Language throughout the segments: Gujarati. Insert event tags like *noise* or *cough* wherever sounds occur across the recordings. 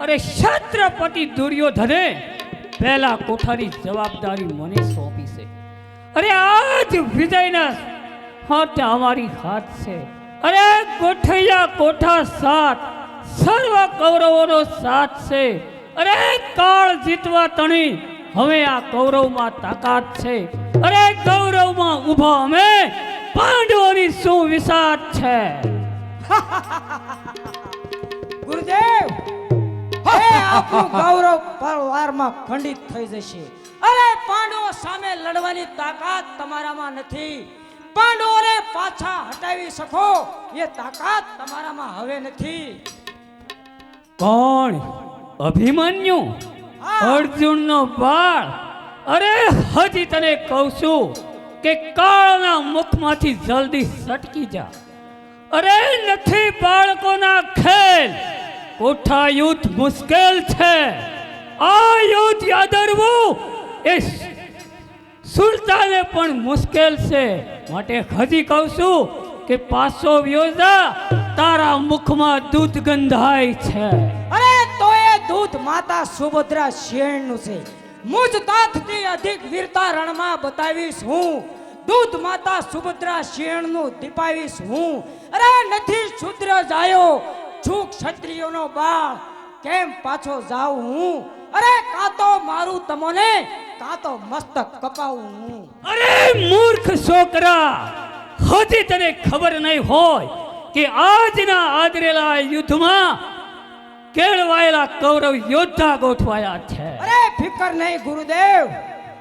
અરે છત્રપતિ દુર્યોધને પહેલા કોઠાની જવાબદારી મને સોંપી છે. અરે આજ વિજયના હાથે અમારી હાથ છે. અરે ગોઠૈયા કોઠા સાત, સર્વ કૌરવોનો સાથ છે. અરે કાળ જીતવા તણી હવે આ કૌરવમાં તાકાત છે. અરે કૌરવમાં ઊભા અમે પાંડવોની શું વિસાત છે. *laughs* ગુરુદેવ! આપણું ગૌરવ પરવારમાં ખંડિત થઈ જશે. અરે પાંડવો સામે લડવાની તાકાત તમારામાં નથી. પાંડવોને પાછા હટાવી શકો એ તાકાત તમારામાં હવે નથી. કોણ? અભિમન્યુ? અર્જુન અર્જુનનો બાળ? અરે હજી તને કહું છું કે કાળના મુખમાંથી જલ્દી સટકી જા. અરે નથી બાળકોના ખેલ. કોઠા યુદ્ધ મુશ્કેલ છે. આ યુદ્ધ યાદરવું એ સુલતાને પણ મુશ્કેલ છે. માટે હજી કહું છું કે પાછો વ્યોજા તારા મુખમાં દૂધ ગંધાય છે. અરે તો એ દૂધ માતા સુભદ્રા શેણનું છે. મુજ તાથથી અધિક વીરતા રણમાં બતાવીશ હું. દૂધ માતા સુભદ્રા શેણનું દીપાવીશ હું. અરે, નથી શુદ્ર જાયો. છું ક્ષત્રિયોનો બાળ કેમ પાછો જાઉં હું? અરે કાં તો મારું તમને કાં તો મસ્તક કપાવું હું? અરે મૂર્ખ છોકરા હજી તને ખબર નહીં હોય કે આજના આદરેલા યુદ્ધમાં કેળવાયેલા કૌરવ યોદ્ધા ગોઠવાયા છે. અરે ફિકર નહીં ગુરુદેવ.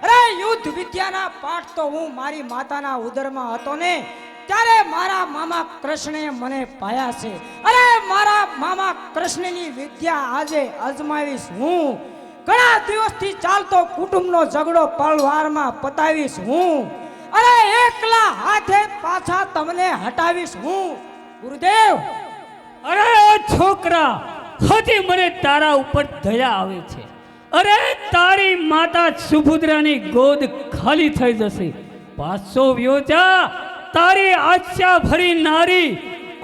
અરે યુદ્ધ વિદ્યાના પાઠ તો હું મારી માતાના ઉદરમાં હતો ને ત્યારે મારા મામા કૃષ્ણે મને પાયા છે. અરે મારા મામા કૃષ્ણની વિદ્યા આજે અજમાવીશ હું. ઘણા દિવસથી ચાલતો કુટુંબનો ઝઘડો પળવારમાં પતાવીશ હું. અરે એકલા હાથે પાછા તમને હટાવીશ હું. ગુરુદેવ! અરે છોકરા, હજી મને તારા ઉપર દયા આવે છે. અરે તારી માતા સુભદ્રાની ગોદ ખાલી થઈ જશે. પાછો વ્યોજા તારી આચ્યા ભરી નારી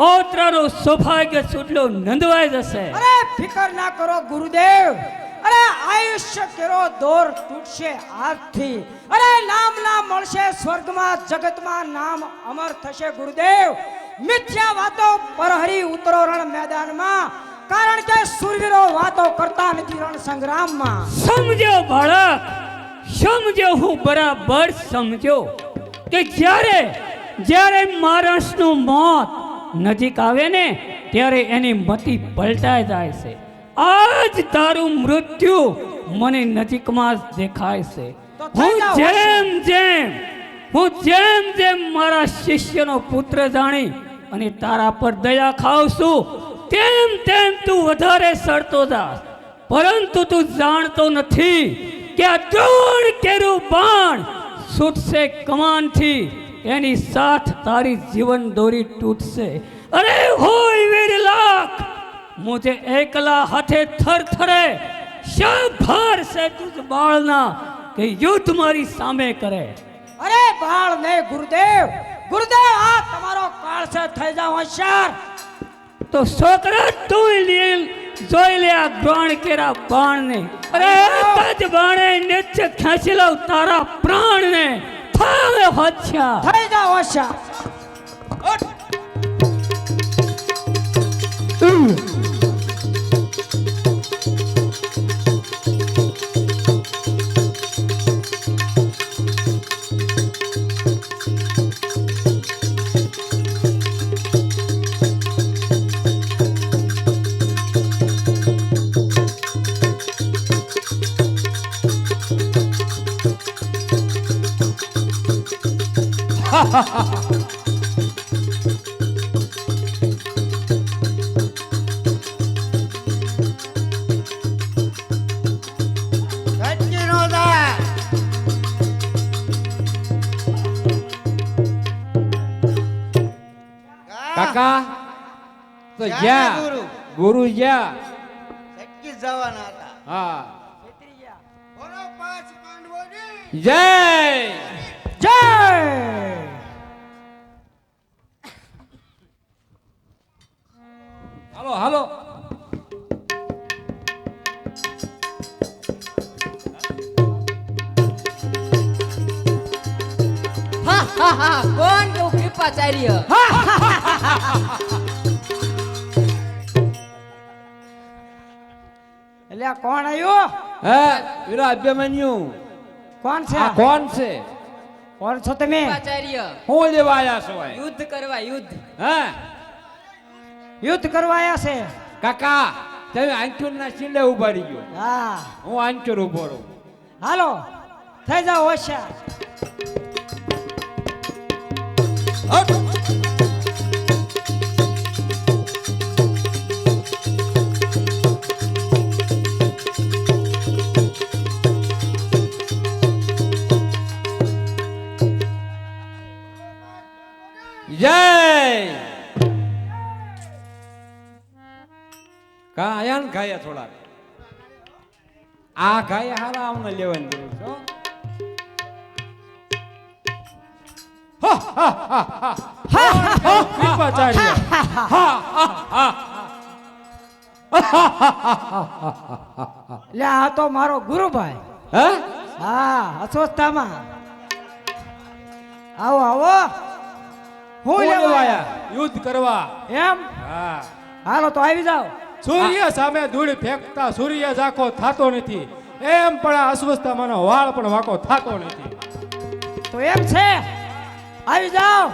ઓતરાનો સૌભાગ્ય સુટલો નંદવાઈ જશે. અરે ફિકર ના કરો ગુરુદેવ. અરે આયુષ્ય કેરો દોર તૂટશે આજથી અરે નામ ના મળશે સ્વર્ગમાં જગતમાં નામ અમર થશે ગુરુદેવ. મિથ્યા વાતો પરહરી ઉતરો રણ મેદાનમાં. કારણ કે સુરવીરો વાતો કરતા નથી રણ સંગ્રામમાં સમજો બાળક સમજો હું બરાબર સમજો કે જ્યારે જ્યારે માણસનું મોત નજીક આવે ને ત્યારે એની મતિ પલટાઈ જાય છે. આજ તારું મૃત્યુ મને નજીકમાં જ દેખાય છે. હું જેમ જેમ હું જેમ જેમ મારા શિષ્યનો પુત્ર જાણી અને તારા પર દયા ખાવ છું તેમ તેમ તું વધારે સડતો જાસ પરંતુ તું જાણતો નથી કે આ દ્રોણ કેરું બાણ છૂટશે કમાનથી. એની સાથ તારી જીવન દોરી તૂટશે. અરે હોય વીર લાખ! મુજે એકલા હાથે થર થરે શાભાર સે તુજ બાળના કે યુદ્ધ મારી સામે કરે? અરે બાળ ને ગુરુદેવ! ગુરુદેવ આ તમારો કાળ છે થઈ જાવ હોશિયાર! તો છોકરા તું લીલ જોઈ લે આ ગ્રાણ કેરા બાણને. અરે તજ બાણે નીચે ખેંચી લઉં તારા પ્રાણને. થાવે હોચ્યા થઈ જાઓ હોશિયાર કાકા તો ક્યાં જ્યાં ગુરુ? ગુરુ જ્યાં ઘટકી જવાના હતા હા બોલો પાંચ પાંડવોની જય જય હાલો. કોણ કેવું કૃપાચાર્ય એટલે કોણ આવ્યો? હે વીરો અભ્યમન્યુ. કોણ છે? કોણ છે? કોણ છો તમે? કૃપાચાર્ય હું લેવા આવ્યા છો યુદ્ધ કરવા યુદ્ધ. હા? યુદ્ધ કરવા આવ્યા છે? કાકા તમે આંચુર ના શીલે રહી ગયો. હા. હું આંચુર ઊભો રહું. હાલો થઈ જાઓ હોશિયાર. આયા ને ખાયા થોડા આ ખાયા હારા અમને લેવાની જરૂર છે. આ તો મારો ગુરુભાઈ. હે? હા અસ્વસ્થામાં. આવો આવો. હું લેવા? યુદ્ધ કરવા. એમ? હા. હાલો તો આવી જાઓ. સૂર્ય સામે ધૂળ ફેંકતા સૂર્ય ઝાંખો થતો નથી. એમ પણ આ અસ્વસ્થતામાંનો વાળ પણ વાંકો થતો નથી. તો એમ છે. આવી જાઓ.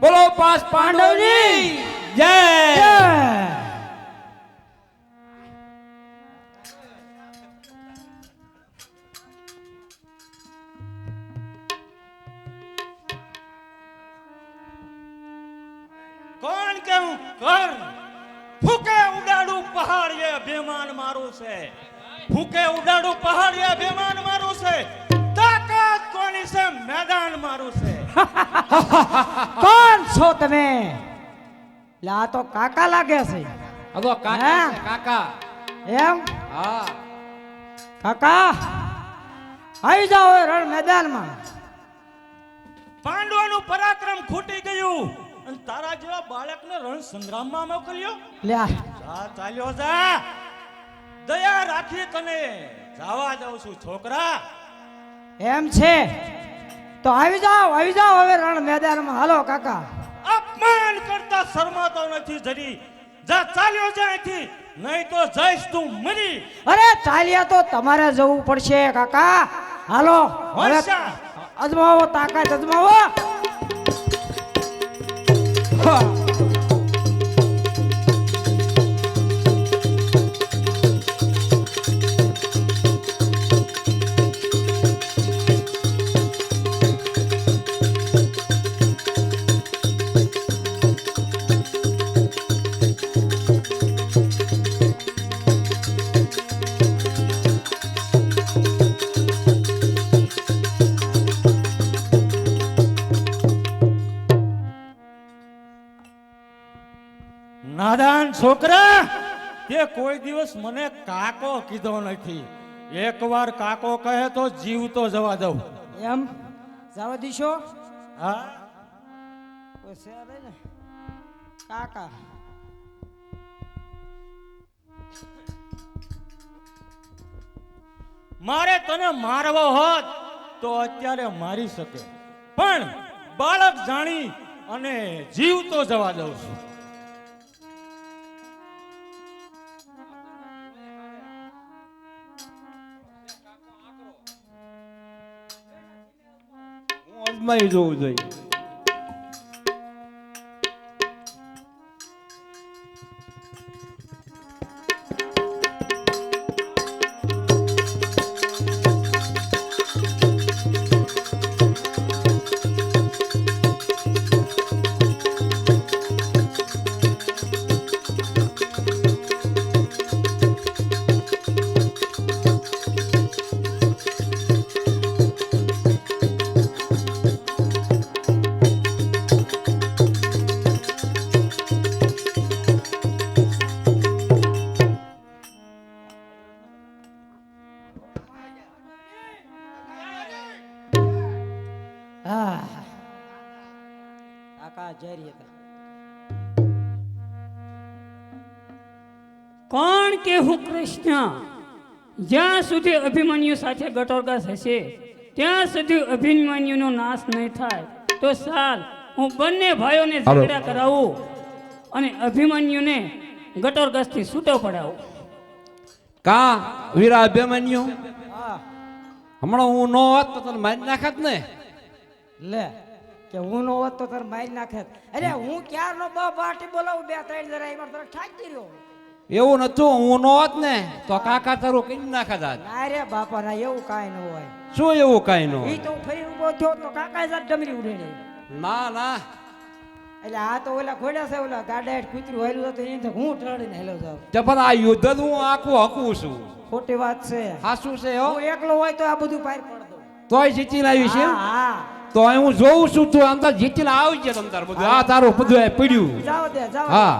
બોલો પાંચ પાંડવની. બેમાન મારું છે. ફૂકે ઉડાડું પહાડ એ અભિમાન મારું છે. તાકાત કોની છે? મેદાન મારું છે. *laughs* કોણ છો તમે? લા આ તો કાકા લાગે છે. હવે કાકા કાકા. એમ? હા. કાકા આવી જાઓ રણ મેદાનમાં. પાંડવોનું પરાક્રમ ખૂટી ગયું. અને તારા જેવા બાળકને રણ સંગ્રામમાં મોકલ્યો લ્યા. જા ચાલ્યો જા. દયા રાખી તને. જાવા જાઉં છું છોકરા. એમ છે? તો આવી જાઓ આવી જાઓ હવે રણ મેદાનમાં. હાલો કાકા. અપમાન કરતા શરમાતો નથી જરી. જા ચાલ્યો જા અહીંથી. નહીં તો જઈશ તું મરી. અરે ચાલ્યા તો તમારે જવું પડશે કાકા. હાલો. અજમાવો તાકાત અજમાવો. Ha! નાદાન છોકરા તે કોઈ દિવસ મને કાકો કીધો નથી. એકવાર કાકો કહે તો જીવતો જવા દઉં. એમ? જવા દીશો? હા. ને. કાકા. મારે તને મારવો હોત તો અત્યારે મારી શકે. પણ બાળક જાણી અને જીવતો જવા દઉં છું. હું જોવું જોઈએ. જારી હતા. કોણ કે હું કૃષ્ણ? જ્યાં સુધી અભિમન્યુ સાથે ગટોરગાસ હશે ત્યાં સુધી અભિમન્યુનો નાશ નહીં થાય. તો સાલ હું બંને ભાઈઓને ઝઘડા કરાવું અને અભિમન્યુને ગટોરગસથી છૂટો પડાવું. કા વીરા અભિમન્યુ? હમણાં હું નો હોત તો તને મારી નાખત ને? લે. કે હું નો હોત તો તારે મારી નાખે અરે હું ક્યારનો બ પાર્ટી બોલાવું? બે ત્રણ જરા એમાં તરફ ઠાકી રહ્યો એવું નતું હું નો હોત ને તો કાકા તારું કઈ નાખે દાદ અરે બાપા ના એવું કાંઈ ન હોય. શું એવું કાંઈ નો એ તો ફરી ઊભો થયો તો કાકા જાત ડમરી ઉડેડી. ના ના. એટલે આ તો ઓલા ઘોડા છે ઓલા ગાડા હેઠ કૂતરું હેલું હતું એને હું ટળીને હેલો જાઉં. તો પણ આ યુદ્ધ હું આખું હકું છું. ખોટી વાત છે. હાસું છે હો. એકલો હોય તો આ બધું પાર પડ દઉં. તોય જીતીને લાવી છે? હા. તો હું જોઉં છું તું અંદર તો જીતીને આવી છે અંદર બધું. આ તારું બધું આ પડ્યું. જાવ દે જાવ હા.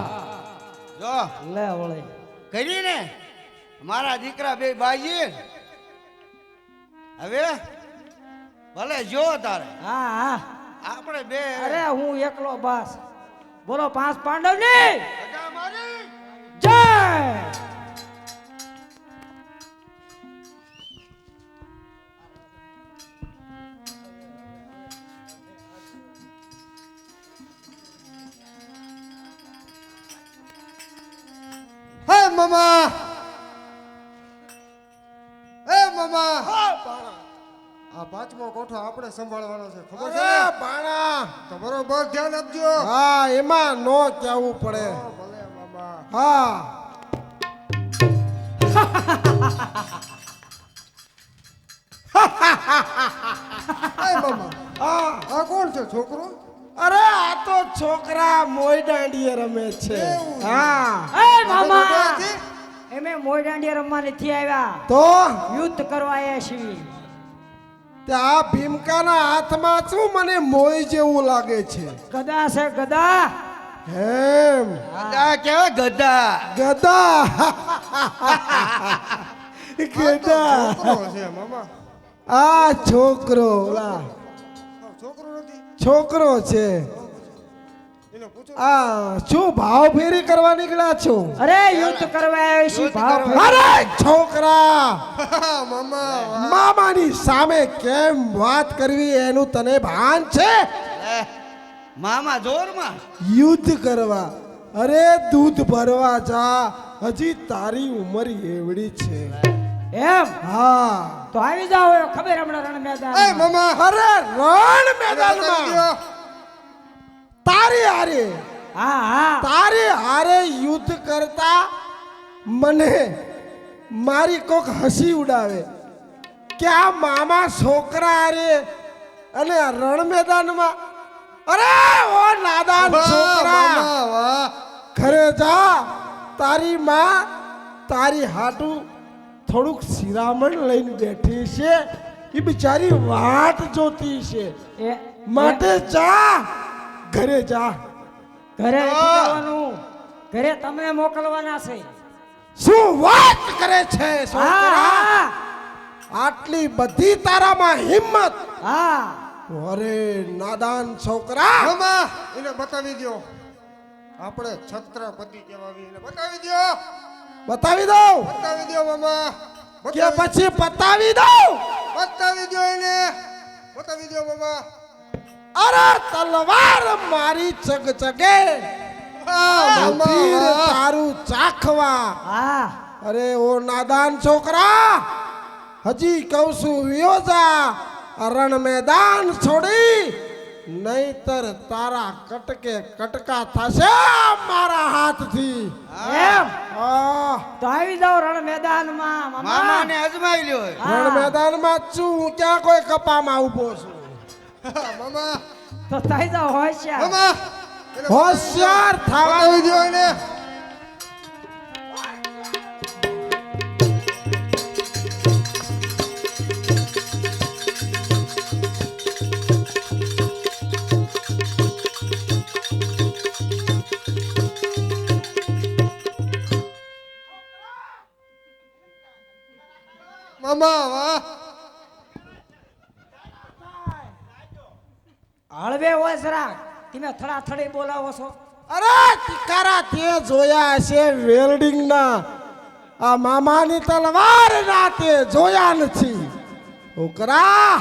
જો. લે વળી. કરી ને મારા દીકરા બે ભાઈ હવે ભલે જો તારે. હા હા. આપણે બે. અરે હું એકલો બસ. બોલો પાંચ પાંડવની જય! મમા. એ મમા. આ પાંચમો કોઠો આપણે સંભાળવાનો છે ખબર છે બાણા. તો બરોબર ધ્યાન આપજો. હા એમાં નો કહેવું પડે. ભલે મામા. હા. *laughs* હા આ કોણ છે છોકરો? અરે આ તો છોકરા મોય દાંડીએ રમે છે. હા. એ મામા. એમે મોય દાંડિયા રમવા નથી આવ્યા. તો? યુદ્ધ કરવા આવ્યા છીએ. તે આ ભીમકાના હાથમાં શું મને મોય જેવું લાગે છે? ગદા છે ગદા. હેમ. ગદા કેવા ગદા? ગદા. ગદા. આ છોકરો. છોકરો નથી. છોકરો છે. આ શું ભાવ ફેરી કરવા નીકળ્યા છો? અરે યુદ્ધ કરવા આવ્યો છું ભાવ અરે છોકરા! મામા મામાની સામે કેમ વાત કરવી એનું તને ભાન છે? મામા જોરમાં? યુદ્ધ કરવા. અરે દૂધ ભરવા જા. હજી તારી ઉંમર એવડી છે. એમ? હા. તો આવી જાઓ ખબર હમણાં રણ એ મેદાન મામા અરે રણ મેદાનમાં. તારી હારે. હા હા. તારી હારે યુદ્ધ કરતા મને મારી કોક હસી ઉડાવે. કે આ મામા છોકરા હારે અને રણ મેદાનમાં અરે ઓ નાદાન વાહ, છોકરા! ઘરે જા. તારી માં તારી હાટું થોડુંક શિરામણ લઈને બેઠી છે. એ બિચારી વાટ જોતી છે. માટે જા. ઘરે જા. ઘરે જવાનું. ઘરે તમે મોકલવાના છે. શું વાત કરે છે છોકરા હા. આટલી બધી તારામાં હિંમત? હા. અરે નાદાન છોકરા. મામા એને બતાવી દ્યો. આપણે છત્રપતિ કહેવાવી એને બતાવી દ્યો. બતાવી દઉં. બતાવી દ્યો મામા. કે પછી બતાવી દઉં. બતાવી દ્યો એને. બતાવી દ્યો મામા. અરે તલવાર મારી ચગચગે. તીર તારું ચાખવા. હા. અરે ઓ નાદાન છોકરા હજી કહું છું વિયોજા રણ મેદાન છોડી નહીતર તારા કટકે કટકા થશે મારા હાથથી. એમ? તો આવી જાવ રણ મેદાનમાં મામા. મામાને અજમાઈ લ્યો રણ મેદાનમાં છું હું ક્યાં કોઈ કપામાં ઊભો છું? *laughs* મામા. તો થઈ જાવ હોશિયાર. મામા. હોશિયાર થવા એને. હળવે હોય જરાક તમે થડાથડી બોલાવો છો. અરે તિકારા તે જોયા છે વેલ્ડિંગના. આ મામાની તલવાર ના તે જોયા નથી. ઓકરા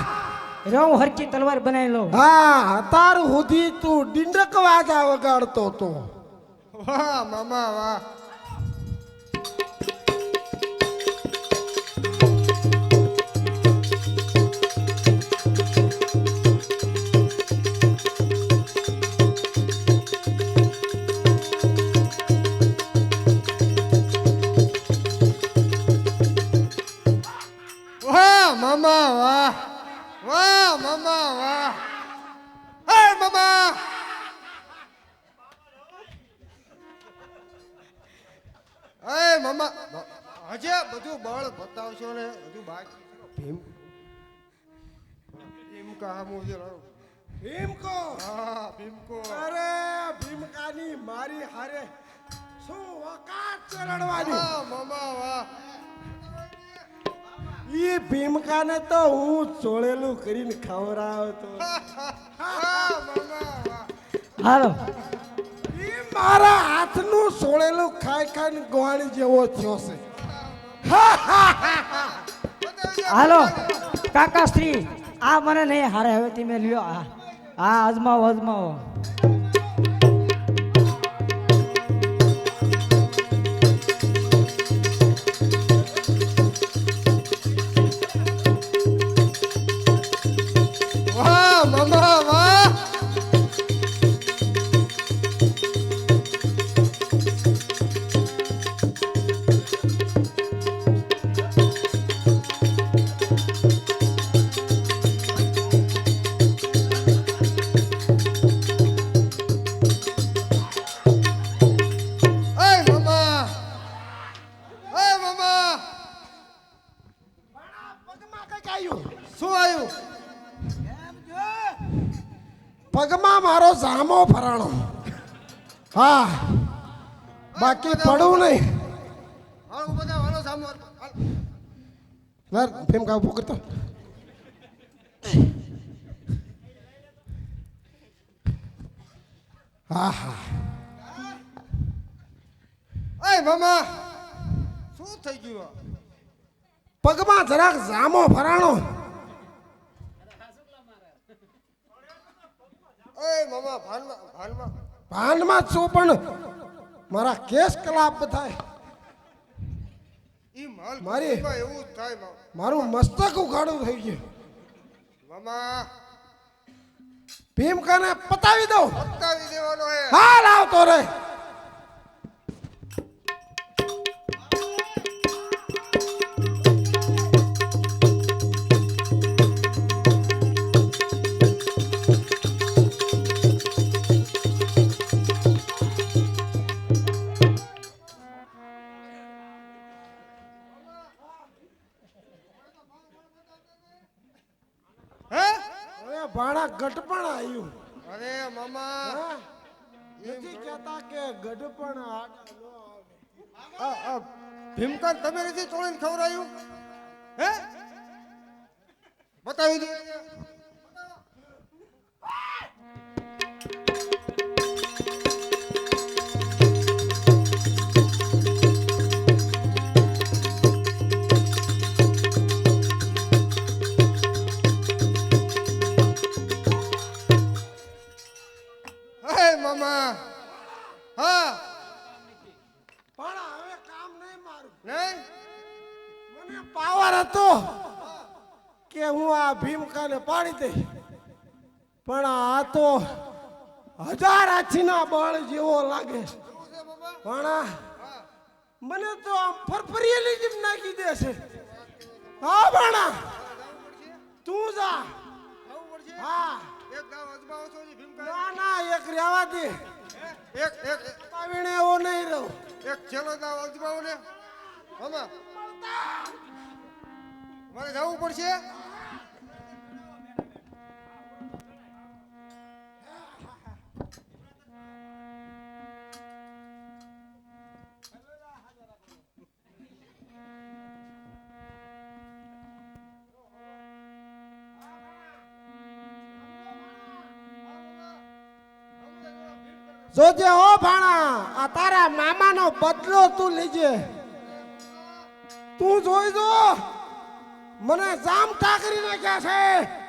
હું હરકી તલવાર બનાવી લઉં. હા અત્યાર સુધી તું ડિંડક વાજા વગાડતો તો. વાહ મામા વાહ. વાહ વાહ મામા વાહ. હે મામા. હે મામા. હજે બધું બળ બતાવશો ને હજુ બાકી ભીમ. ભીમકા હામું મુજે. ભીમકો હા ભીમકો અરે ભીમકાની મારી હારે શું વકાત ચરણવાની? વાહ મામા વાહ. ઈ ભીમકાને તો હું ચોળેલું કરીને ખવડાવતો. હાલો. ઈ મારા હાથનું સોળેલું ખાઈ ખાઈને ગોવાણી જેવો થયો છે. હાલો કાકા શ્રી આ મને નહીં હારે હવે તમે લ્યો આ. હા અજમાવો અજમાવો. હા. બાકી પડવું નહીં. વાર ભીમકા ઊભો કરતો? હા હા. એ મામા શું થઈ ગયું? પગમાં જરાક જામો ફરાણો. એ મામા ભાનમાં ભાનમાં. ભાનમાં છું પણ મારા કેસ કલાપ થાય. મારી- એવું થાય મારું મસ્તક ઉઘાડું થઈ ગયું. મામા. ભીમકાને પતાવી દઉં. પતાવી દેવાનો હે. હાલ આવતો રે ભીમકાન તમે નથી ચોળીને ખવડાયું? હે? બતાવી દે. પાડી દે પણ આ તો હજાર હાથીના બળ જેવો લાગે પણ મને તો આમ ફરફરિયેલી જેમ નાખી દે છે. હા ભાણા તું જા હા. એક એક એક દાવ અજમાવો મારે જવું પડશે? આ તારા મામાનો બદલો તું લેજે. તું જોઈ જો. મને જામ ટાકરી નાખ્યા છે.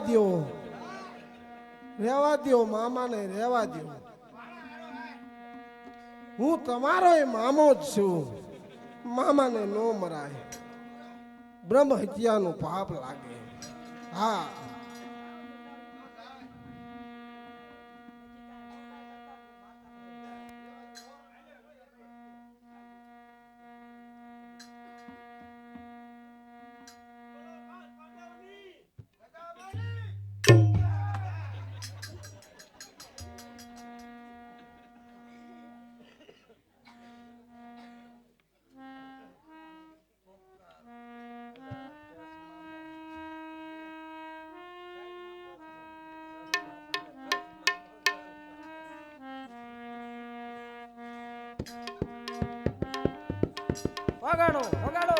રેવા દ્યો રેવા દ્યો મામાને, રહેવા દો. હું તમારો મામો જ છું. મામાને નો મરાય. બ્રહ્મ હત્યાનું પાપ લાગે. હા. વગાડો વગાડો.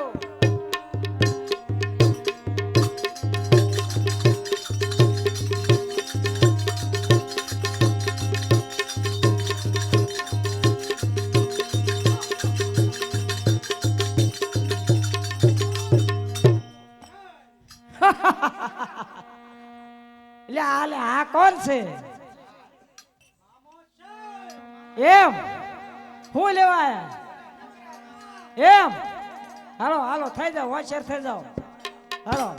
એટલે આ કોણ છે? એમ. હું લેવા આયા? એમ? હાલો હાલો થઈ જાઓ હોશિયાર થઈ જાઓ. હાલો.